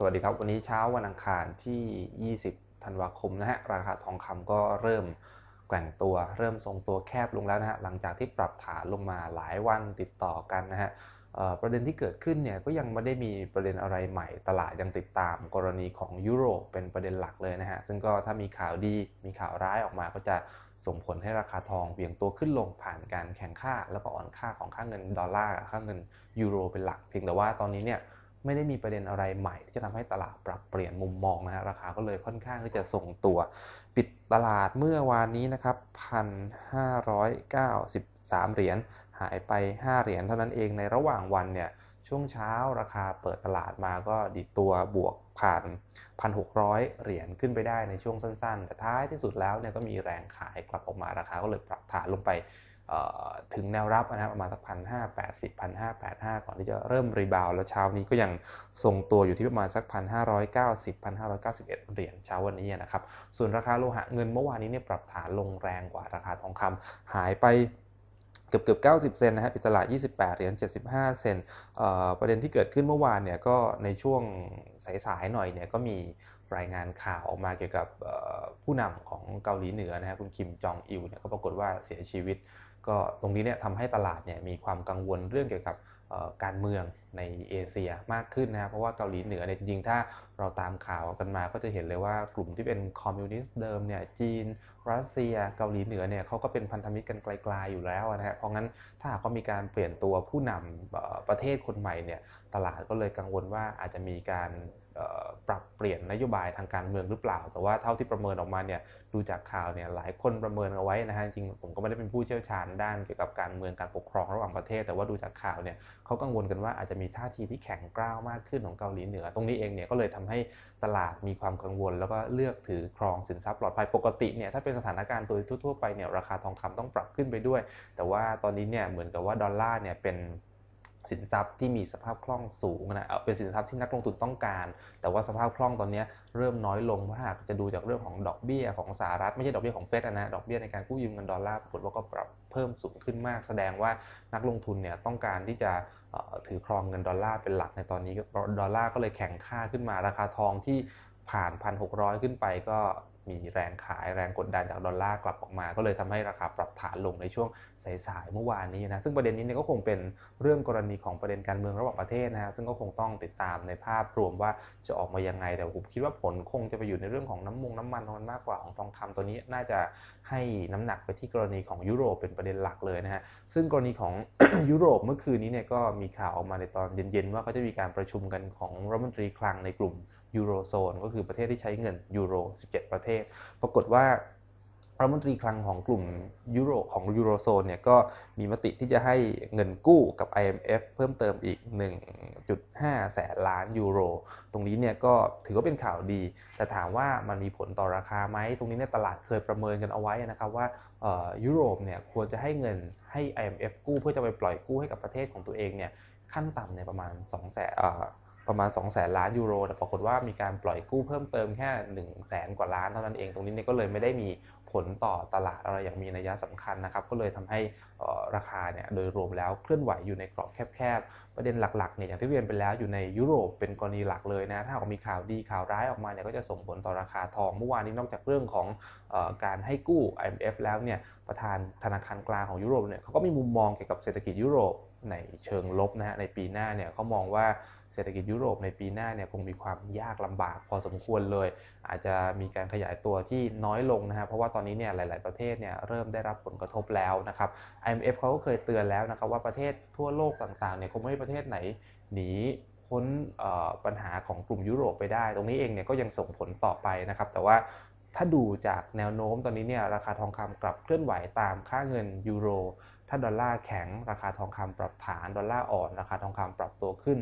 สวัสดีครับ วันนี้เช้าวันอังคารที่ 20 ธันวาคมนะฮะ ราคาทองคำก็เริ่มแกว่งตัว เริ่มทรงตัวแคบลงแล้วนะฮะ หลังจากที่ปรับฐานลงมาหลายวันติดต่อกันนะฮะประเด็นที่เกิดขึ้นเนี่ยก็ยังไม่ได้มีประเด็นอะไรใหม่ ตลาดยังติดตามกรณีของยุโรปเป็นประเด็นหลักเลยนะฮะ ซึ่งก็ถ้ามีข่าวดีมีข่าวร้ายออกมาก็จะส่งผลให้ราคาทองเบี่ยงตัวขึ้นลงผ่านการแข่งค่า แล้วก็อ่อนค่าของค่าเงินดอลลาร์ค่าเงินยูโรเป็นหลัก เพียงแต่ว่าตอนนี้เนี่ย ไม่ได้มีประเด็นอะไรใหม่ ที่จะทำให้ตลาดปรับเปลี่ยนมุมมองนะฮะราคาก็เลยค่อนข้างที่จะส่งตัว ปิดตลาดเมื่อวานนี้นะครับ1,593 เหรียญหายไป 5 เหรียญเท่านั้นเองในระหว่างวันเนี่ยช่วงเช้าราคาเปิดตลาดมาก็ดิดตัวบวกผ่าน 1,600 เหรียญขึ้นไปได้ในช่วงสั้นๆ แต่ท้ายที่สุดแล้วเนี่ยก็มีแรงขายกลับออกมาราคาก็เลยปรับฐานลงไป ถึงแนวรับนะครับประมาณสักพันห้าแปดสิบพันห้าแปดห้าก่อนที่จะเริ่มรีบาวแล้วเช้านี้ก็ยังทรงตัวอยู่ที่ประมาณสักพันห้าร้อยเก้าสิบพันห้าร้อยเก้าสิบเอ็ดเหรียญเช้าวันนี้นะครับ ส่วนราคาโลหะเงินเมื่อวานนี้เนี่ยปรับฐานลงแรงกว่าราคาทองคำหายไปเกือบเกือบ90 เซนนะฮะปิดตลาด 28 เหรียญ 75 เซนประเด็นที่เกิดขึ้นเมื่อวานเนี่ยก็ในช่วงสายๆหน่อยเนี่ยก็มีรายงานข่าวออกมาเกี่ยวกับผู้นำของเกาหลีเหนือนะฮะคุณคิมจองอิลเนี่ยก็ปรากฏว่าเสียชีวิต ก็ตรงนี้เนี่ยทำให้ตลาดเนี่ยมีความกังวลเรื่องเกี่ยวกับการเมืองในเอเชียมากขึ้นนะครับเพราะว่าเกาหลีเหนือเนี่ยจริงๆ ถ้าเราตามข่าวกันมาก็จะเห็นเลยว่ากลุ่มที่เป็นคอมมิวนิสต์เดิมเนี่ยจีน รัสเซียเกาหลีเหนือเนี่ยเขาก็เป็นพันธมิตรกันไกลๆอยู่แล้วนะฮะเพราะงั้นถ้าหากว่ามีการเปลี่ยนตัวผู้นำประเทศคนใหม่เนี่ยตลาดก็เลยกังวลว่าอาจจะมีการ ปรับเปลี่ยนนโยบายทางการเมืองหรือเปล่า แต่ว่าเท่าที่ประเมินออกมาเนี่ยดูจากข่าวเนี่ยหลายคนประเมินเอาไว้นะฮะจริงผมก็ไม่ได้เป็นผู้เชี่ยวชาญด้านเกี่ยวกับการเมืองการปกครองระหว่างประเทศ แต่ว่าดูจากข่าวเนี่ยเขากังวลกันว่าอาจจะมีท่าทีที่แข็งกร้าวมากขึ้นของเกาหลีเหนือ ตรงนี้เองเนี่ยก็เลยทำให้ตลาดมีความกังวล แล้วก็เลือกถือครองสินทรัพย์ปลอดภัยปกติเนี่ยถ้าเป็นสถานการณ์โดยทั่วๆไปเนี่ยราคาทองคำต้องปรับขึ้นไปด้วย แต่ว่าตอนนี้เนี่ยเหมือนกับว่าดอลลาร์เนี่ยเป็น สินทรัพย์ที่มีสภาพคล่องสูงนะเป็นสินทรัพย์ที่นักลงทุนต้องการ แต่ว่าสภาพคล่องตอนนี้เริ่มน้อยลงเพราะหากจะดูจากเรื่องของดอกเบี้ยของสหรัฐไม่ใช่ดอกเบี้ยของเฟดนะดอกเบี้ยในการกู้ยืมเงินดอลลาร์ปรากฏว่าก็ปรับเพิ่มสูงขึ้นมาก แสดงว่านักลงทุนเนี่ยต้องการที่จะถือครองเงินดอลลาร์เป็นหลักในตอนนี้ดอลลาร์ก็เลยแข็งค่าขึ้นมาราคาทองที่ผ่าน 1,600 ขึ้นไปก็ มีแรงขายแรงกดดันจากดอลลาร์กลับออกมา ก็เลยทำให้ราคาปรับฐานลงในช่วงสายๆเมื่อวานนี้นะซึ่งประเด็นนี้เนี่ยก็คงเป็นเรื่องกรณีของประเด็นการเมืองระหว่างประเทศนะฮะซึ่งก็คงต้องติดตามในภาพรวมว่าจะออกมายังไงแต่ผมคิดว่าผลคงจะไปอยู่ในเรื่องของน้ำมงน้ำมันมันมากกว่าของทองคำตัวนี้น่าจะให้น้ำหนักไปที่กรณีของยุโรปเป็นประเด็นหลักเลยนะฮะซึ่งกรณีของยุโรปเมื่อคืนนี้เนี่ยก็มีข่าวออกมาในตอนเย็นๆว่าเขาจะมีการประชุมกันของรัฐมนตรีคลังในกลุ่มยูโรโซนก็คือประเทศที่ใช้เงินยูโร 17 ประเทศปรากฏว่ารัฐมนตรีคลังของกลุ่มยุโรของยูโรโซนเนี่ยก็มีมติที่จะให้เงินกู้กับ IMF เพิ่มเติมอีก 1.5 แสนล้านยูโร ตรงนี้เนี่ยก็ถือว่าเป็นข่าวดี แต่ถามว่ามันมีผลต่อราคาไหม ตรงนี้เนี่ยตลาดเคยประเมินกันเอาไว้นะครับว่ายุโรปเนี่ยควรจะให้เงินให้ IMF กู้เพื่อจะไปปล่อยกู้ให้กับประเทศของตัวเองเนี่ยขั้นต่ำในประมาณ2แสน ประมาณ 2 0 0แสนล้านยูโร แต่ปรากฏว่ามีการปล่อยกู้เพิ่มเติมแค่ 1 0 0 0 0แสนกว่าล้านเท่านั้นเอง ตรงนี้เนี่ยก็เลยไม่ได้มีผลต่อตลาดอะไรอย่างมีนัยสำคัญนะครับ ก็เลยทำให้ราคาเนี่ยโดยรวมแล้วเคลื่อนไหวอยู่ในกรอบแคบๆ ประเด็นหลักๆเนี่ยอย่างที่เรียนไปแล้วอยู่ในยุโรปเป็นกรณีหลักเลยนะ ถ้าออกมีข่าวดีข่าวร้ายออกมาเนี่ยก็จะส่งผลต่อราคาทอง เมื่อวานนี้นอกจากเรื่องของอการให้กู้ IMF แล้วเนี่ยประธานธนาคารกลางของยุโรปเนี่ยเขาก็มีมุมมองเกี่ยวกับเศรษฐกิจยุโรป ในเชิงลบนะฮะในปีหน้าเนี่ยเขามองว่าเศรษฐกิจยุโรปในปีหน้าเนี่ยคงมีความยากลำบากพอสมควรเลย อาจจะมีการขยายตัวที่น้อยลงนะฮะเพราะว่าตอนนี้เนี่ยหลาย ๆ ประเทศเนี่ยเริ่มได้รับผลกระทบแล้วนะครับ IMF เขาก็เคยเตือนแล้วนะครับว่าประเทศทั่วโลกต่าง ๆ เนี่ยคงไม่มีประเทศไหนหนีพ้นปัญหาของกลุ่มยุโรปไปได้ ตรงนี้เองเนี่ยก็ยังส่งผลต่อไปนะครับ แต่ว่า ถ้าดูจากแนวโน้มตอนนี้เนี่ยราคาทองคำกลับเคลื่อนไหวตามค่าเงินยูโร ถ้าดอลลาร์แข็ง ราคาทองคำปรับฐาน ดอลลาร์อ่อน ราคาทองคำปรับตัวขึ้น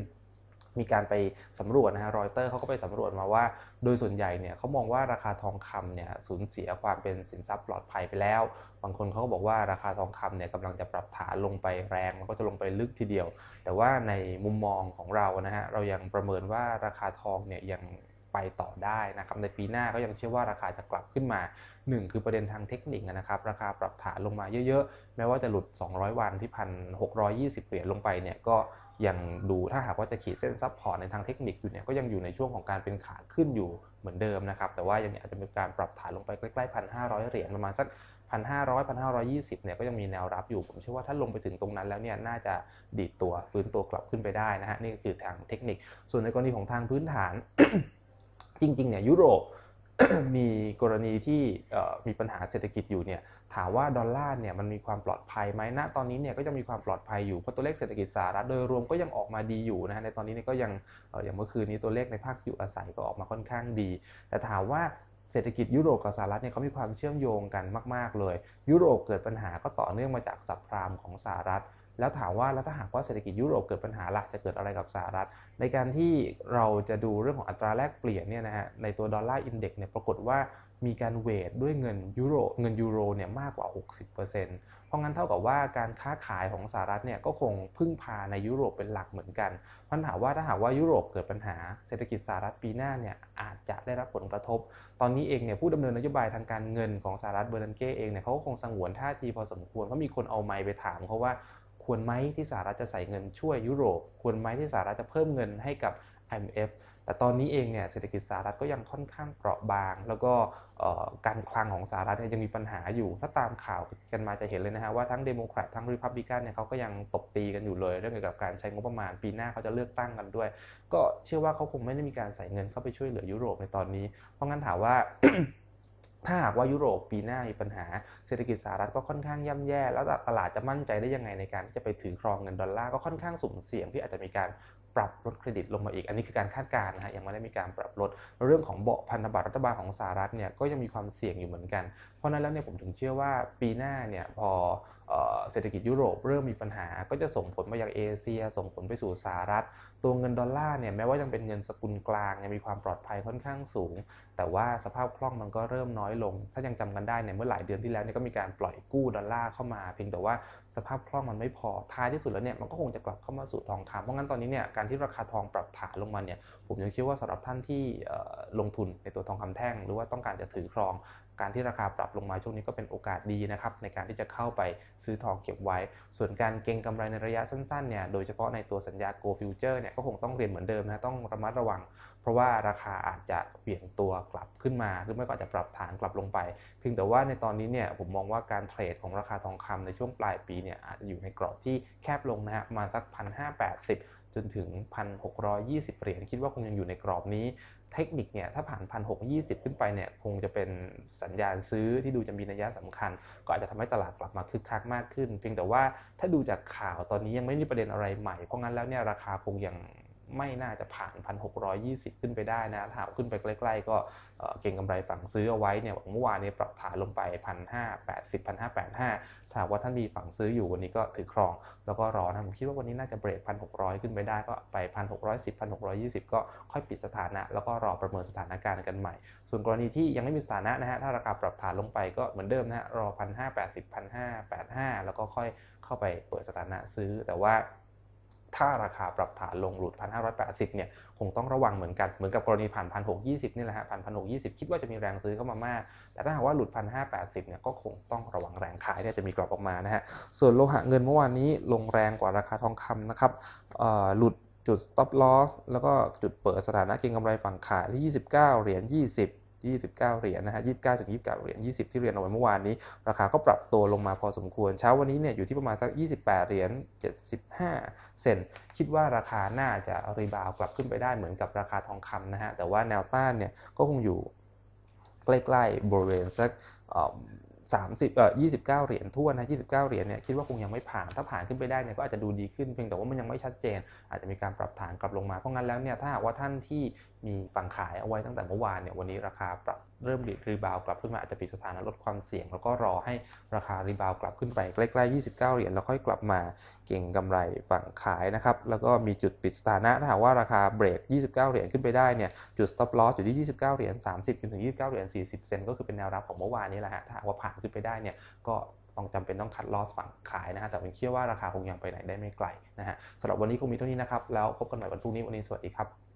มีการไปสำรวจนะฮะรอยเตอร์เขาก็ไปสำรวจมาว่า โดยส่วนใหญ่เนี่ยเขามองว่าราคาทองคำเนี่ยสูญเสียความเป็นสินทรัพย์ปลอดภัยไปแล้ว บางคนเขาก็บอกว่าราคาทองคำเนี่ยกำลังจะปรับฐานลงไปแรงแล้วก็จะลงไปลึกทีเดียว แต่ว่าในมุมมองของเรานะฮะเรายังประเมินว่าราคาทองเนี่ยยัง ไปต่อได้นะครับในปีหน้าก็ยังเชื่อว่าราคาจะกลับขึ้นมา 1 คือประเด็นทางเทคนิคนะครับราคาปรับฐานลงมาเยอะๆ แม้ว่าจะหลุด 200 วันที่พันหกเหรียญลงไปเนี่ยก็ยังดูถ้าหากว่าจะขีดเส้นซับพอร์ตในทางเทคนิคอยู่เนี่ยก็ยังอยู่ในช่วงของการเป็นขาขึ้นอยู่เหมือนเดิมนะครับแต่ว่ายังอาจจะมีการปรับฐานลงไปใกล้ๆพันห้าร้อยเหรียญประมาณสักพันห้าร้อยพันห้าร้อยี่สิบเนี่ยก็ยังมีแนวรับอยู่ ผมเชื่อว่าถ้าลงไปถึงตรงนั้นแล้วเนี่ยน่าจะดีดตัวฟื้นตัวกลับขึ้นไปได้นะฮะนี่ก็คือทางเทคนิค ส่วนในกรณีของทางพื้นฐาน จริงๆเนี่ยยุโรปมีกรณีที่มีปัญหาเศรษฐกิจอยู่เนี่ยถามว่าดอลลาร์เนี่ยมันมีความปลอดภัยไหมณตอนนี้เนี่ยก็ยังมีความปลอดภัยอยู่เพราะตัวเลขเศรษฐกิจสหรัฐโดยรวมก็ยังออกมาดีอยู่นะฮะในตอนนี้เนี่ยก็ยังอย่างเมื่อคืนนี้ตัวเลขในภาคอยู่อาศัยก็ออกมาค่อนข้างดี แต่ถามว่าเศรษฐกิจยุโรปกับสหรัฐเนี่ยเขามีความเชื่อมโยงกันมาก ๆ เลย ยุโรปเกิดปัญหาก็ต่อเนื่องมาจากสับพรามของสหรัฐ แล้วถามว่าแล้วถ้าหากว่าเศรษฐกิจยุโรปเกิดปัญหาละจะเกิดอะไรกับสหรัฐ ในการที่เราจะดูเรื่องของอัตราแลกเปลี่ยนเนี่ยนะฮะในตัวดอลลาร์อินเด็กซ์เนี่ยปรากฏว่ามีการเวทด้วยเงินยูโรเงินยูโรเนี่ยมากกว่า 60%เพราะงั้นเท่ากับว่าการค้าขายของสหรัฐเนี่ยก็คงพึ่งพาในยุโรปเป็นหลักเหมือนกันปัญหาว่าถ้าหากว่ายุโรปเกิดปัญหาเศรษฐกิจสหรัฐปีหน้าเนี่ยอาจจะได้รับผลกระทบ ตอนนี้เองเนี่ยผู้ดำเนินนโยบายทางการเงินของสหรัฐเบอร์นันเก้เองเนี่ยเขาก็คงสงวนท่าทีพอสมควรเพราะมีคนเอาไมค์ไปถามเขาว่า ควรไหมที่สหรัฐจะใส่เงินช่วยยุโรป ควรไหมที่สหรัฐจะเพิ่มเงินให้กับ IMF แต่ตอนนี้เองเนี่ยเศรษฐกิจสหรัฐก็ยังค่อนข้างเปราะบาง แล้วก็การคลังของสหรัฐเนี่ยยังมีปัญหาอยู่ ถ้าตามข่าวกันมาจะเห็นเลยนะฮะว่าทั้งเดโมแครตทั้งริพับลิกันเนี่ยเขาก็ยังตบตีกันอยู่เลย เรื่องเกี่ยวกับการใช้งบประมาณปีหน้าเขาจะเลือกตั้งกันด้วย ก็เชื่อว่าเขาคงไม่ได้มีการใส่เงินเข้าไปช่วยเหลือยุโรปในตอนนี้ เพราะงั้นถามว่า ถ้าหากว่ายุโรปปีหน้ามีปัญหาเศรษฐกิจสหรัฐก็ค่อนข้างย่ำแย่ แล้วตลาดจะมั่นใจได้ยังไงในการที่จะไปถือครองเงินดอลลาร์ก็ค่อนข้างสุ่มเสี่ยงที่อาจจะมีการ ปรับลดเครดิตลงมาอีก อันนี้คือการคาดการณ์นะฮะยังไม่ได้มีการปรับลด เรื่องของเบาะพันธบัตรรัฐบาลของสหรัฐเนี่ยก็ยังมีความเสี่ยงอยู่เหมือนกัน เพราะนั้นแล้วเนี่ยผมถึงเชื่อว่าปีหน้าเนี่ยพอเศรษฐกิจยุโรปเริ่มมีปัญหา ก็จะส่งผลมายังเอเชีย ส่งผลไปสู่สหรัฐ ตัวเงินดอลลาร์เนี่ยแม้ว่ายังเป็นเงินสกุลกลางยังมีความปลอดภัยค่อนข้างสูง แต่ว่าสภาพคล่องมันก็เริ่มน้อยลง ถ้ายังจำกันได้เนี่ยเมื่อหลายเดือนที่แล้วเนี่ยก็มีการปล่อยกู้ดอลลาร์เข้ามา เพียงแต่ว่าสภาพคล่องมันไม่พอท้ายที่สุดแล้วเนี่ยมันก็คงจะกลับเข้ามาสู่ทองคำเพราะงั้นตอนนี้เนี่ยการที่ราคาทองปรับฐานลงมาเนี่ยผมยังเชื่อว่าสำหรับท่านที่ลงทุนในตัวทองคำแท่ง หรือว่าต้องการจะถือครอง การที่ราคาปรับลงมาช่วงนี้ก็เป็นโอกาสดีนะครับในการที่จะเข้าไปซื้อทองเก็บไว้ ส่วนการเก็งกำไรในระยะสั้นๆเนี่ยโดยเฉพาะในตัวสัญญา Go Future เนี่ยก็คงต้องเรียนเหมือนเดิมนะต้องระมัดระวัง ราะว่าราคาอาจจะเปลี่ยนตัวกลับขึ้นมา หรือไม่ก็อาจจะปรับฐานกลับลงไป เพียงแต่ว่าในตอนนี้เนี่ยผมมองว่าการเทรดของราคาทองคำในช่วงปลายปีเนี่ยอาจจะอยู่ในกรอบที่แคบลงนะฮะมาสักพันห้าแปดสิบจนถึง 1,620 เหรียญคิดว่าคงยังอยู่ในกรอบนี้ เทคนิคเนี่ยถ้าผ่าน 1,620 ขึ้นไปเนี่ยคงจะเป็นสัญญาณซื้อที่ดูจะมีนัยสำคัญ ก็อาจจะทำให้ตลาดกลับมาคึกคักมากขึ้น เพียงแต่ว่าถ้าดูจากข่าวตอนนี้ยังไม่มีประเด็นอะไรใหม่ เพราะงั้นแล้วเนี่ยราคาคงยัง ไม่น่าจะผ่าน 1,620 ขึ้นไปได้นะถ้าขึ้นไปใกล้ ๆ ก็เก่งกำไรฝั่งซื้อเอาไว้เนี่ยเมื่อวานนี้ปรับฐานลงไป 1,580 1,585 ถ้าว่าท่านมีฝั่งซื้ออยู่วันนี้ก็ถือครอง แล้วก็รอนะผมคิดว่าวันนี้น่าจะเบรก 1,600 ขึ้นไปได้ก็ไป 1,610 1,620 ก็ค่อยปิดสถานะ แล้วก็รอประเมินสถานการณ์กันใหม่ ส่วนกรณีที่ยังไม่มีสถานะนะฮะถ้าราคาปรับฐานลงไปก็เหมือนเดิมนะฮะรอ 1,580 1,585 แล้วก็ค่อยเข้าไปเปิดสถานะซื้อแต่ว่า ถ้าราคาปรับฐานลงหลุด 1,580 เนี่ยคงต้องระวังเหมือนกันเหมือนกับกรณีผ่าน1,620 นี่แหละฮะผ่าน1,620 คิดว่าจะมีแรงซื้อเข้ามามาก แต่ถ้าหากว่าหลุด 1,580 เนี่ยก็คงต้องระวังแรงขายเนี่ยจะมีกรอบออกมานะฮะส่วนโลหะเงินเมื่อวานนี้ลงแรงกว่าราคาทองคำนะครับหลุดจุด stop loss แล้วก็จุดเปิดสถานะเก็งกำไรฝั่งขายที่ 29 เหรียญ 20 29 เหรียญนะฮะ29 ถึง 29 เหรียญ 20 ที่เรียนเอาไว้เมื่อวานนี้ ราคาก็ปรับตัวลงมาพอสมควร เช้าวันนี้เนี่ยอยู่ที่ประมาณสัก 28 เหรียญ 75 เซนคิดว่าราคาน่าจะรีบาวกลับขึ้นไปได้เหมือนกับราคาทองคำนะฮะ แต่ว่าแนวต้านเนี่ยก็คงอยู่ใกล้ๆบริเวณสัก 30เอ่อ29 เหรียญทั่วนะ29 เหรียญเนี่ยคิดว่าคงยังไม่ผ่าน ถ้าผ่านขึ้นไปได้เนี่ยก็อาจจะดูดีขึ้นเพียงแต่ว่ามันยังไม่ชัดเจน อาจจะมีการปรับฐานกลับลงมาเพราะงั้นแล้วเนี่ยถ้าว่าท่านที่มีฝั่งขายเอาไว้ตั้งแต่เมื่อวานเนี่ยวันนี้ราคาปรับเริ่มรีบาวกลับขึ้นมาอาจจะปิดสถานะลดความเสี่ยง แล้วก็รอให้ราคารีบาวกลับขึ้นไปใกล้ๆ 29 เหรียญแล้วค่อยกลับมาเก่งกำไรฝั่งขายนะครับ แล้วก็มีจุดปิดสถานะถ้าหากว่าราคาเบรก 29 เหรียญขึ้นไปได้เนี่ยจุด stop loss อยู่ที่ 29 เหรียญ 30จนถึง 29 เหรียญ 40 เซนก็คือเป็นแนวรับของเมื่อวานนี้แหละฮะถ้าหากว่าผ่านขึ้นไปได้เนี่ยก็ต้องจำเป็นต้องคัดลอสฝั่งขายนะฮะแต่ผมเชื่อว่าราคาคงยังไปไหนได้ไม่ไกลนะฮะสำหรับวันนี้คงมีเท่านี้นะครับแล้วพบกันใหม่วันพรุ่งนี้วันนี้สวัสดีครับ